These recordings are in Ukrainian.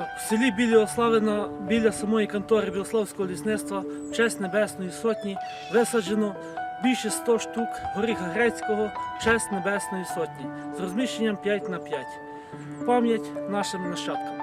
Так, в селі Білі біля самої контори Білославського лісництва в честь Небесної Сотні висаджено більше 100 штук горіха грецького в честь Небесної Сотні з розміщенням 5 на 5. Пам'ять нашим нащадкам.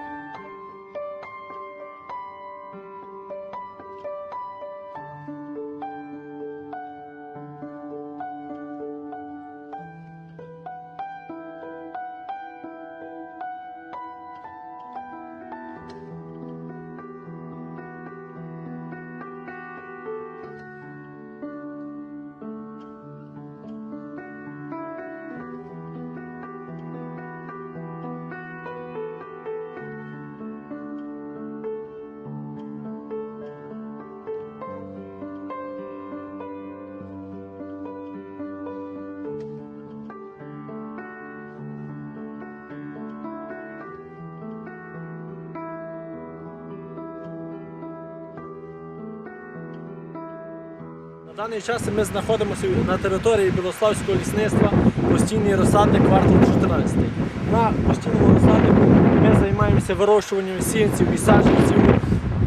На даний час ми знаходимося на території Білославського лісництва, постійний розсадник квартал 14. На постійному розсаднику ми займаємося вирощуванням сінців і саджанців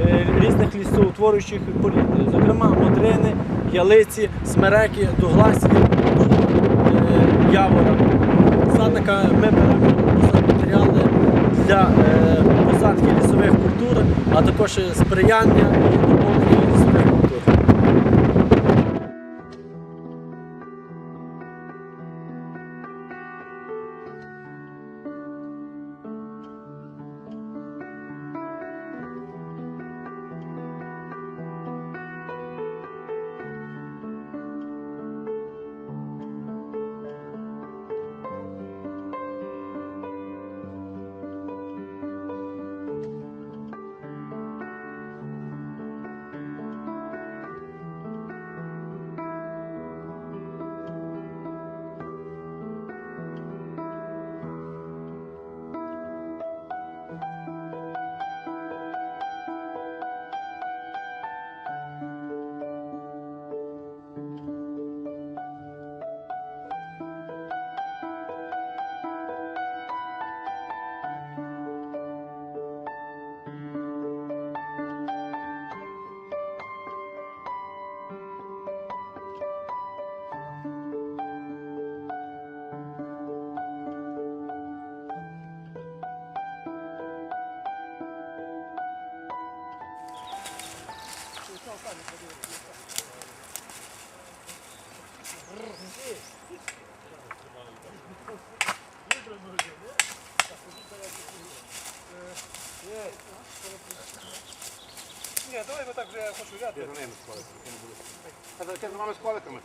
е, різних лісоутворюючих порід, зокрема модрини, ялиці, смереки, дугласі, е, явора. Садника ми беремо матеріали для е, посадки лісових культур, а також сприяння і доповнення лісових за нами сховатиме?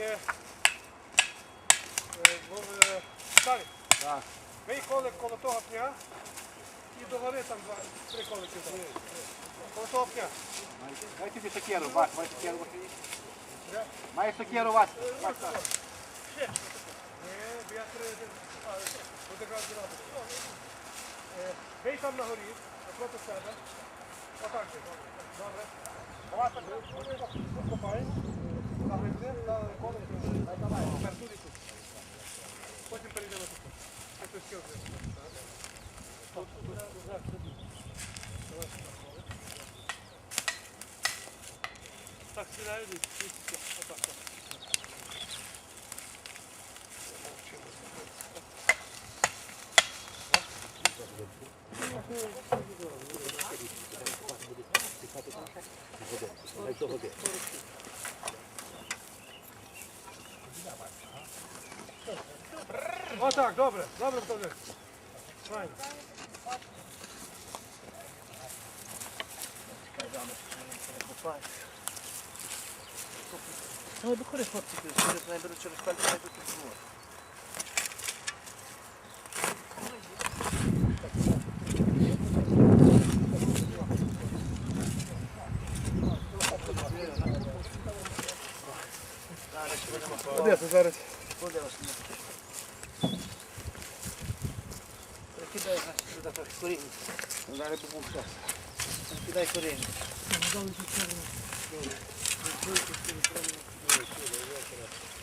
Е, е, бо, е, Далі. Так. Бий колик коло того пня і догори там два, три колики. Коло того пня. Дай тобі сокеру, Вась, май сокеру, Вась. Сокеру, так. Ні, я три. Е, там на горі, напроти себе. Потім перейдемо тут. Так, тут. Давай сюди, колик. Сідають, і все, отак, так. Отак, добре, добре, добре. Файно. Ну, до хори хлопці, сюди найберуть через пальці, найдуть тут. Де ти зараз? Кидай, значить, сюди так коріння. Далі побувся. Кидай коріння.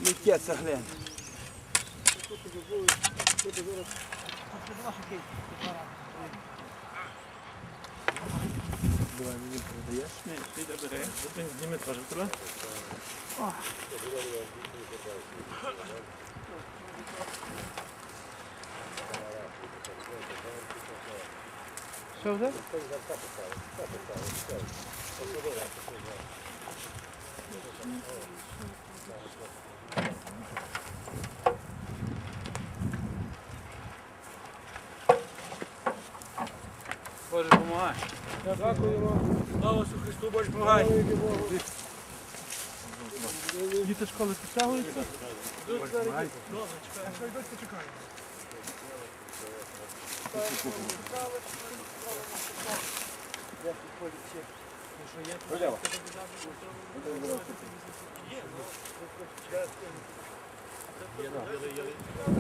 Літє це глянь. Ні, ти йде бери. Зупин, зніми теж тебе. Що вже? Боже, помагай. Дякуємо. Слава Ісусу Христу, Боже, помагай. Діти школи підтягуються?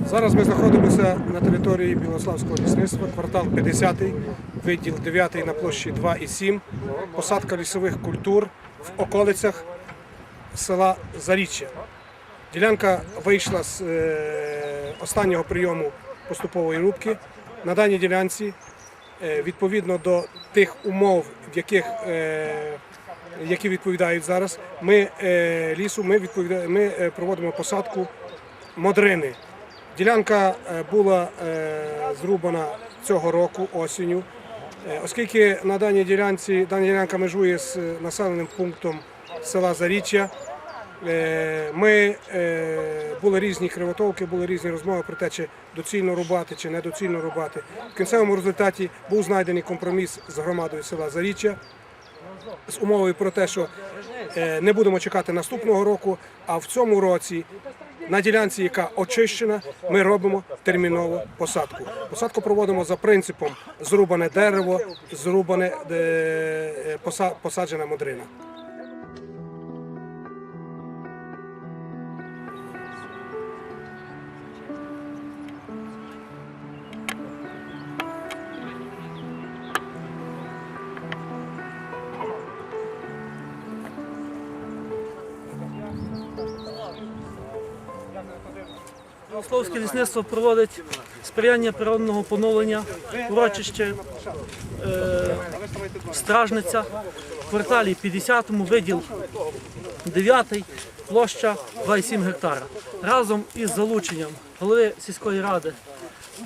Зараз ми знаходимося на території Білославського лісництва, квартал 50, відділ 9 на площі 2,7, посадка лісових культур в околицях села Заріччя. Ділянка вийшла з е, останнього прийому поступової рубки. На даній ділянці, е, відповідно до тих умов, в яких е, які відповідають зараз, ми лісу ми, ми проводимо посадку модрини. Ділянка була зрубана цього року осінню. Оскільки на даній ділянці дана ділянка межує з населеним пунктом села Заріччя, е, ми е, були різні кривотовки, були різні розмови про те, чи доцільно рубати, чи недоцільно рубати. В кінцевому результаті був знайдений компроміс з громадою села Заріччя з умовою про те, що е, не будемо чекати наступного року, а в цьому році на ділянці, яка очищена, ми робимо термінову посадку. Посадку проводимо за принципом зрубане дерево, зрубане посаджена модрина. Словське лісництво проводить сприяння природного поновлення урочище е, Стражниця в кварталі 50-му, виділ 9 площа 2,7 гектара. Разом із залученням голови сільської ради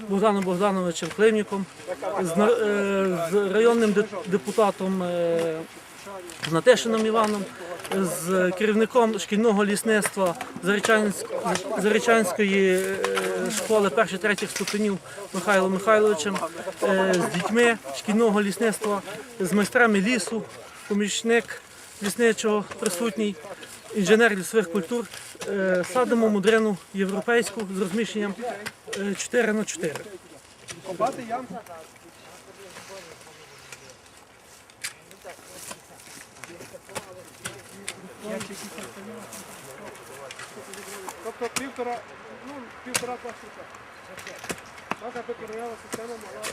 Богданом Богдановичем Климніком, з, е, з районним депутатом е, з Натешином Іваном, з керівником шкільного лісництва Зарічанськ- Зарічанської е, школи перших третіх ступенів Михайлом Михайловичем, з дітьми шкільного лісництва, з майстрами лісу, помічник лісничого присутній, інженер лісових культур. Е, Садимо мудрину європейську з розміщенням 4 на 4 Копати ямку. Тобто півтора, ну, півтора пластика. Така пекарнява система мала.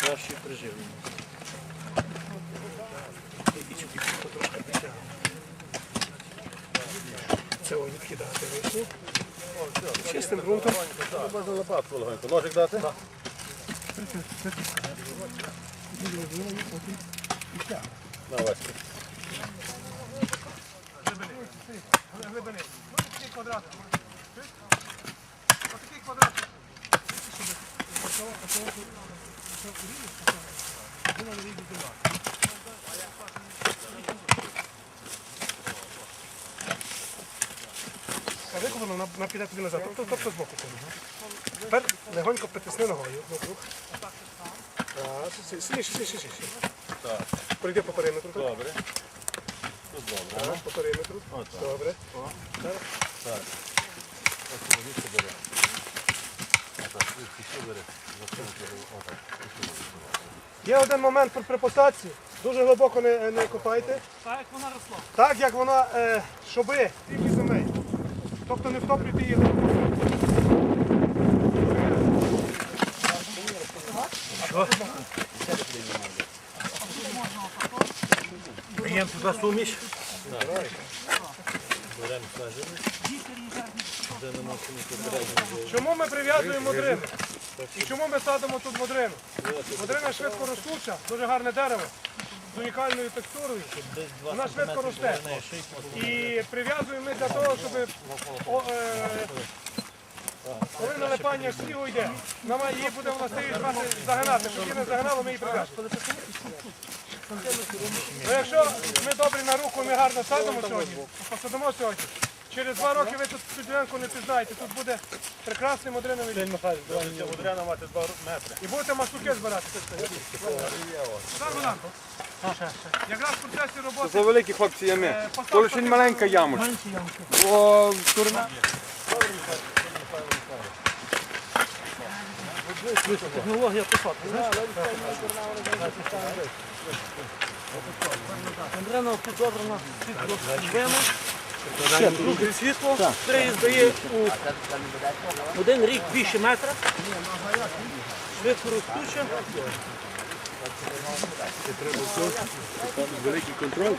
Краще приживлення. Це о, відкидати вийшло. Чистим ґрунтом. Можна лопатку легенько. Ножик дати? Давай. Глибини. Ну, такий квадрат. Ось такий квадрат. А викопано на, на піде тобі назад, тобто, тобто збоку. Тепер легонько притисни ногою вокруг. Так, сі- сильніше, сильніше, сильніше. Так. Пройди по периметру. так. Добре. Тут добре. Так, по периметру. Отак. Добре. Так. Ось водичку бере. Отак, і ще бере. Засунути. Отак. Є один момент при, при посадці. Дуже глибоко не, не копайте. Так як вона росла. Так як вона, е, щоби. Тобто не втоплюйте її глибоко. Даємо туди суміш. Чому ми прив'язуємо модрину? І чому ми садимо тут модрину? Модрина швидко ростуча, дуже гарне дерево з унікальною текстурою. Вона швидко росте. І прив'язуємо ми для того, щоб о, е, коли налипання снігу йде, нам її буде властивість мати загинати. Щоб її не загинало, ми її прив'язуємо. Ну, якщо ми добрі на руку, ми гарно садимо сьогодні, посадимо сьогодні. Через два роки ви тут цю ділянку не пізнаєте. Тут буде прекрасний модриновий ліс. Мати 2 метри. І будете маслуки збирати. Богданко? Якраз в процесі роботи Це великі хлопці ями. То лише маленька ямочка. Турна. Технологія посадки. Андрена підобрана світло Ще друге світло, здає у один рік більше метра. Швидко ростуче. Великий контроль.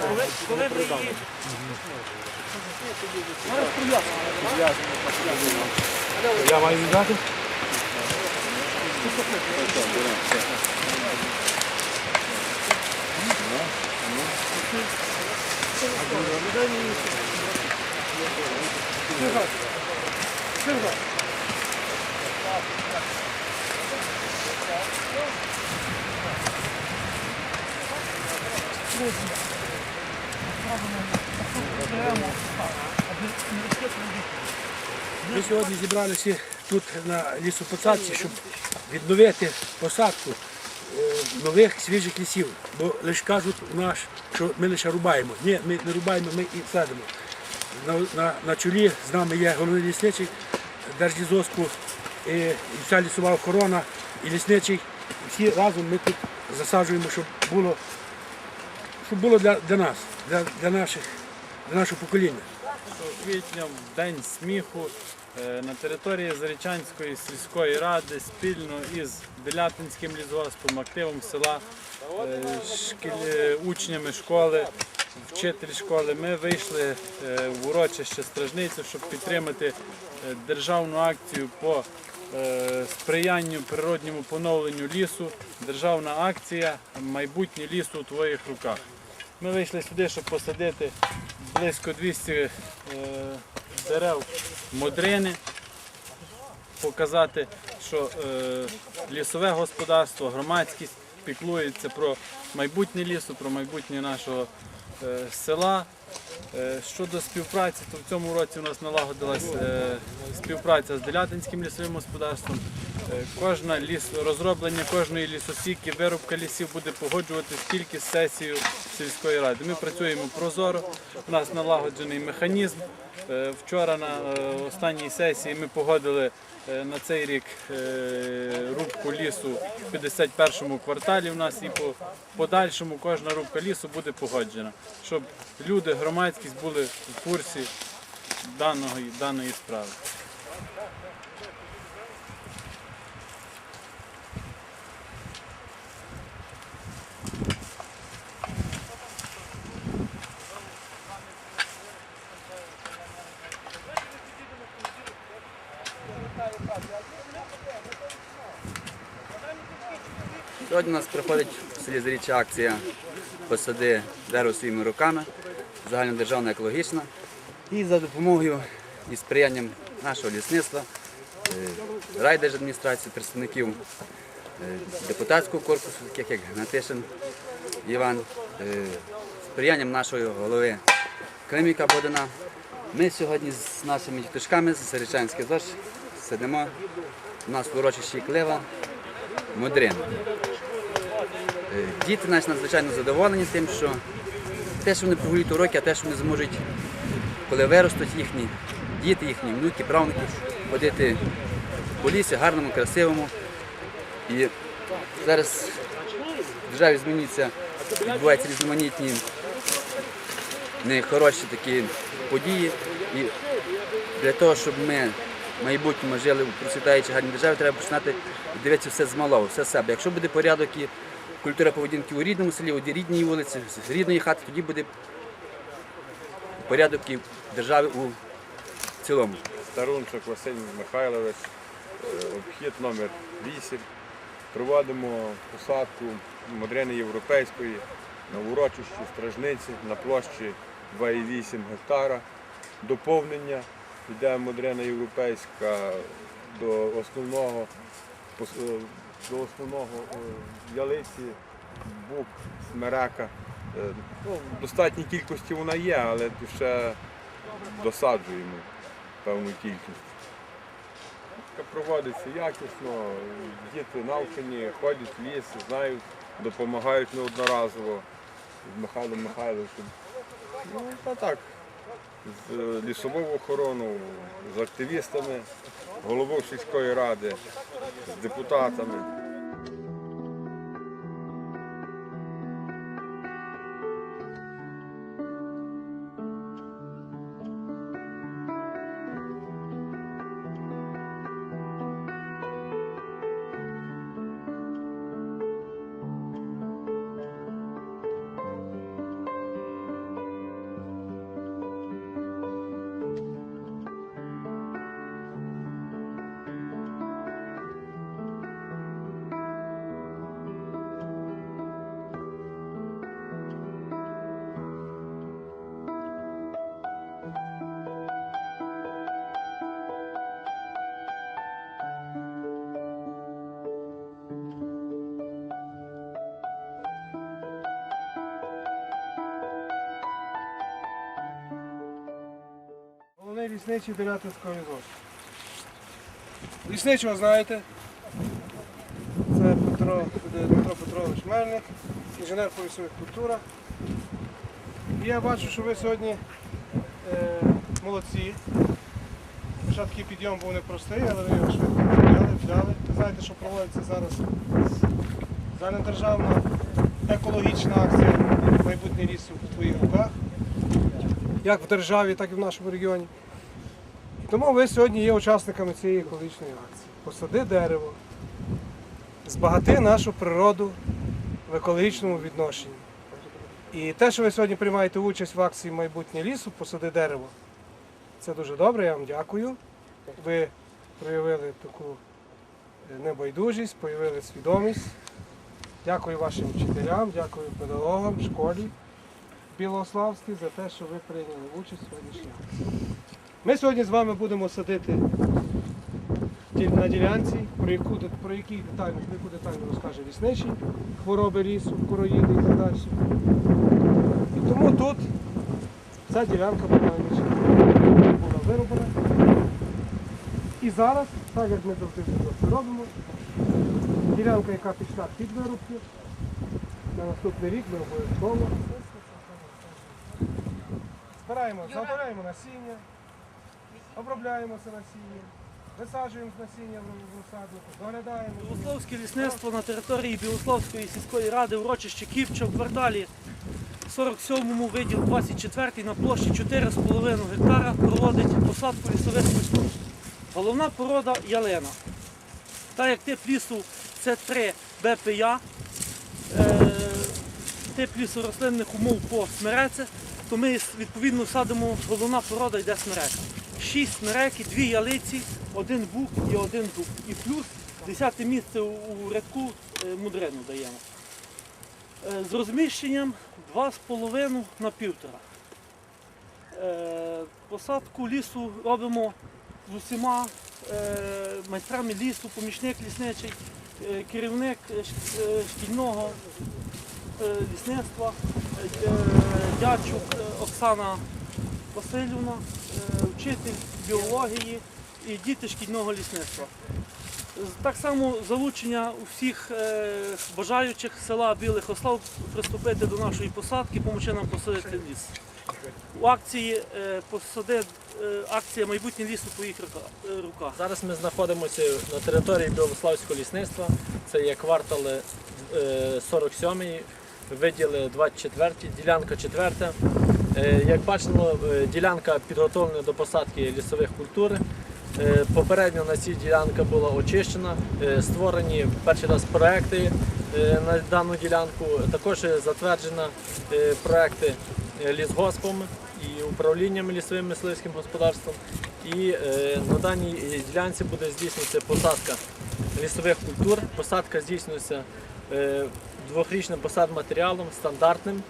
Коли, коли ви її Я маю віддати? Ми сьогодні зібралися тут на лісопосадці, щоб відновити посадку е, нових свіжих лісів. Бо лише кажуть нас, що ми лише рубаємо. Ні, ми не рубаємо, ми і садимо. На, на, на чолі з нами є головний лісничий Держлізоску, і, вся лісова охорона, і лісничий. Всі разом ми тут засаджуємо, щоб було, щоб було для, для нас, для, для, наших, для нашого покоління. квітня, в День сміху е, на території Зарічанської сільської ради спільно із Белятинським лісгоспом, активом села, е, шкіль- учнями школи, вчителі школи. Ми вийшли е, в урочище Стражницю, щоб підтримати державну акцію по е, сприянню природньому поновленню лісу. Державна акція Майбутнє лісу у твоїх руках. Ми вийшли сюди, щоб посадити близько 200 е, дерев модрини, показати, що е, лісове господарство, громадськість піклується про майбутнє лісу, про майбутнє нашого е, села. Е, Щодо співпраці, то в цьому році у нас налагодилась е, співпраця з Делятинським лісовим господарством. Е, Кожна ліс, розроблення кожної лісосіки, вирубка лісів буде погоджуватись тільки з сесією сільської ради. Ми працюємо прозоро, у нас налагоджений механізм. Е, Вчора на е, останній сесії ми погодили на цей рік рубку лісу в 51-му кварталі. У нас і по подальшому кожна рубка лісу буде погоджена, щоб люди, громадськість були в курсі даного, даної справи. Нас проходить в селі Заріччя акція посади дерево своїми руками, загальнодержавна екологічна. І за допомогою і сприянням нашого лісництва, е, райдержадміністрації, представників е, депутатського корпусу, таких як Гнатишин Іван, е, сприянням нашого голови Климіка Бодина. Ми сьогодні з нашими діточками з Зарічанських ЗОЖ сидимо у нас в урочищі Клива Модрин. Діти наші надзвичайно задоволені тим, що те, що вони прогулюють уроки, а те, що вони зможуть, коли виростуть їхні діти, їхні внуки, правнуки, ходити по лісі, гарному, красивому. І зараз в державі змінюється, відбуваються різноманітні нехороші такі події. І для того, щоб ми в майбутньому жили в процвітаючій гарній державі, треба починати дивитися все з малого, все з себе. Якщо буде порядок і культура поведінки у рідному селі, у рідній вулиці, з рідної хати, тоді буде порядок і в у цілому. Старунчик Василь Михайлович, е, обхід номер 8. Проводимо посадку модрини європейської на урочищі Стражниці на площі 2,8 гектара. Доповнення йде модрина європейська до основного е, до основного е, ялиці, бук, смерека. Е, Ну, в достатній кількості вона є, але ще досаджуємо певну кількість. Проводиться якісно, діти навчені, ходять в ліс, знають, допомагають неодноразово з Михайлом Михайловичем. Ну, та так, з лісовою охороною, з активістами, головою сільської ради, з депутатами. Лісничий Делятинського ізоту. Лісничого знаєте. Це Петро, Дмитро Петрович Мельник, інженер по лісових культурах. І я бачу, що ви сьогодні е, молодці. Хоча такий підйом був непростий, але ви його швидко підняли, взяли. Ви знаєте, що проводиться зараз загальнодержавна екологічна акція майбутнє лісу в твоїх руках як в державі, так і в нашому регіоні. Тому ви сьогодні є учасниками цієї екологічної акції. Посади дерево, збагати нашу природу в екологічному відношенні. І те, що ви сьогодні приймаєте участь в акції Майбутнє лісу, посади дерево, це дуже добре, я вам дякую. Ви проявили таку е, небайдужість, проявили свідомість. Дякую вашим вчителям, дякую педагогам, школі. Білославський за те, що ви прийняли участь в сьогоднішній акції. Ми сьогодні з вами будемо садити на ділянці, про яку, про які детально, про яку детально розкаже лісничий, хвороби лісу, короїди і так далі. І тому тут ця ділянка була була вироблена. І зараз, так як ми завжди робимо, ділянка, яка пішла під вирубки, на наступний рік ми обов'язково збираємо, забираємо насіння, обробляємо це насіння, висаджуємо насіння в розсаднику, доглядаємо. Білословське лісництво на території Білословської сільської ради урочище Ківча в кварталі 47-му виділ 24-й на площі 4,5 гектара проводить посадку лісових кустів. Головна порода ялина. Та як тип лісу це 3 БПЯ, е, тип лісу рослинних умов по смереце, то ми відповідно садимо, головна порода йде смерець. 6 смереки, 2 ялиці, один бук і один дуб. І плюс 10 місце у рядку е, мудрину даємо. Е, з розміщенням 2,5 на 1,5. Е, посадку лісу робимо з усіма майстрами лісу, помічник лісничий, керівник шкільного лісництва, дячук Оксана. Васильівна, е, вчитель біології і діти шкільного лісництва. Так само залучення усіх е, бажаючих села Білих Ослав приступити до нашої посадки, помочи нам посадити ліс. у акції е, посади, акція майбутнє лісу в твоїх руках. Зараз ми знаходимося на території Білославського лісництва. Це є квартал е, 47 виділи 24 ділянка 4 Е, Як бачимо, е, ділянка підготовлена до посадки лісових культур. Е, Попередньо на цій ділянка була очищена, е, створені перший раз проекти е, на дану ділянку. Також затверджено е, проекти е, лісгоспом і управлінням лісовим мисливським господарством. І е, на даній е, ділянці буде здійснюватися посадка лісових культур. Посадка здійснюється е, двохрічним посадматеріалом стандартним.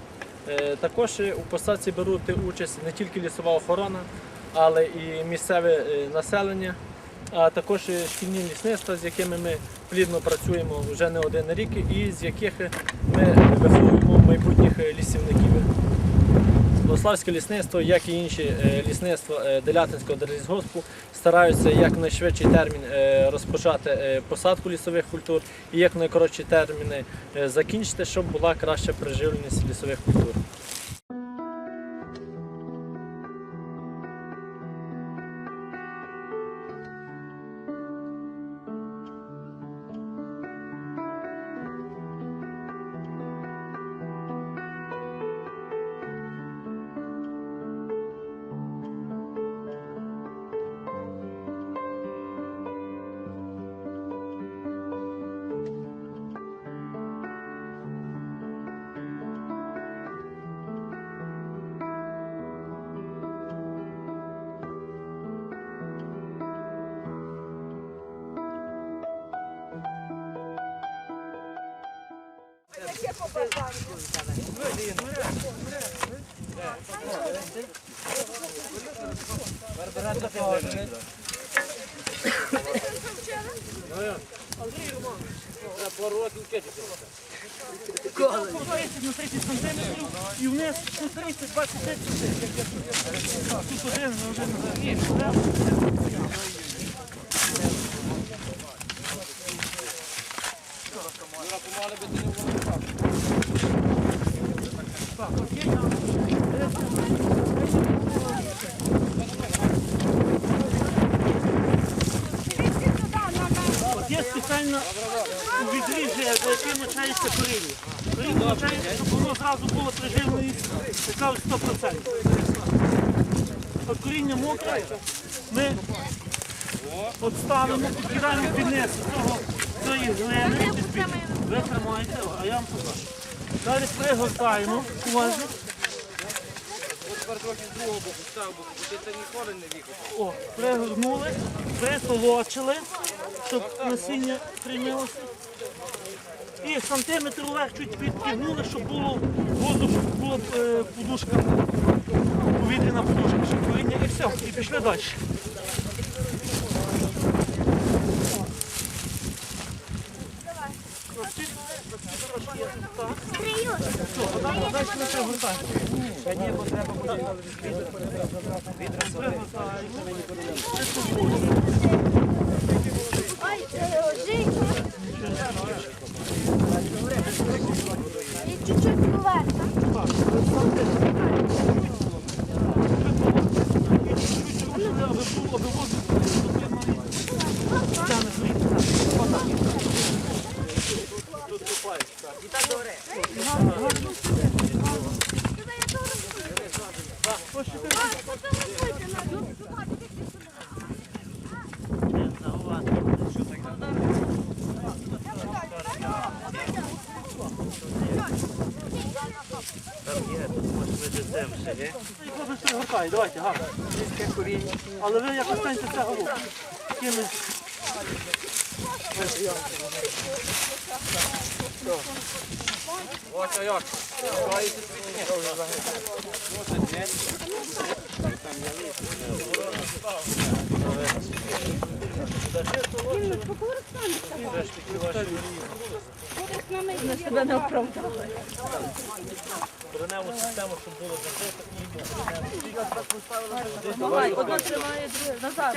Е, Також у посадці беруть участь не тільки лісова охорона, але і місцеве е, населення, а також шкільні лісництва, з якими ми плідно працюємо вже не один рік, і з яких ми виховуємо майбутніх лісівників. Славське лісництво, як і інші е, лісництва е, Делятинського держлісгоспу, стараються як найшвидший термін е, розпочати посадку лісових культур і як найкоротші терміни закінчити, щоб була краща приживленість лісових культур. На 30 сантиметрів і вниз тут 30 25 сантиметрів. Тут один, вже не знаю. От є спеціально відріжжя, навчається коріння. Коріння навчається, щоб воно зразу було приживленість, така 100%. От коріння мокре, ми от ставимо, підкидаємо під низ цього, цієї глини, ви тримаєте, а я вам покажу. Далі пригортаємо, уважно. О, пригорнули, притолочили, щоб насіння прийнялося. І сантиметр вверх чуть підтягнули, щоб було воздух, щоб була е, подушка, повітряна подушка, щоб і все. І пішли далі. Далі ми пригортаємо. І чуть-чуть вверх. Хлопець пригортає, давайте, гарно. Але ви якось станьте це. Кореневу систему, щоб було закрито одно тримає, друге назад.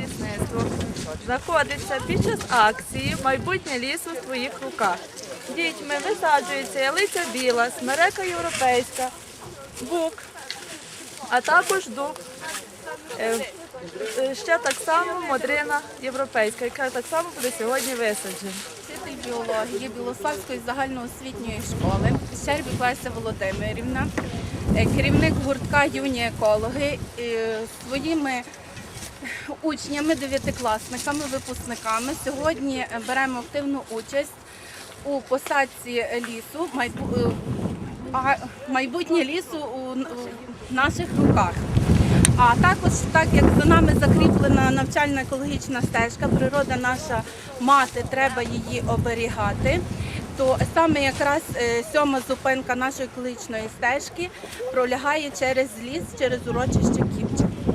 Лісництво знаходиться під час акції Майбутнє лісу в твоїх руках. Дітьми висаджується ялиця біла, смерека європейська, бук, а також дуб. Е, Ще так само модрина європейська, яка так само буде сьогодні висаджена. Вчитель біології Білославської загальноосвітньої школи Щербік Леся Володимирівна, е, керівник гуртка юні екологи е, своїми учнями, дев'ятикласниками, випускниками сьогодні беремо активну участь у посадці лісу, майбутнє лісу у наших руках. А також, так як за нами закріплена навчальна екологічна стежка, природа наша мати, треба її оберігати. То саме якраз е, сьома зупинка нашої екологічної стежки пролягає через ліс, через урочище Кіпчик.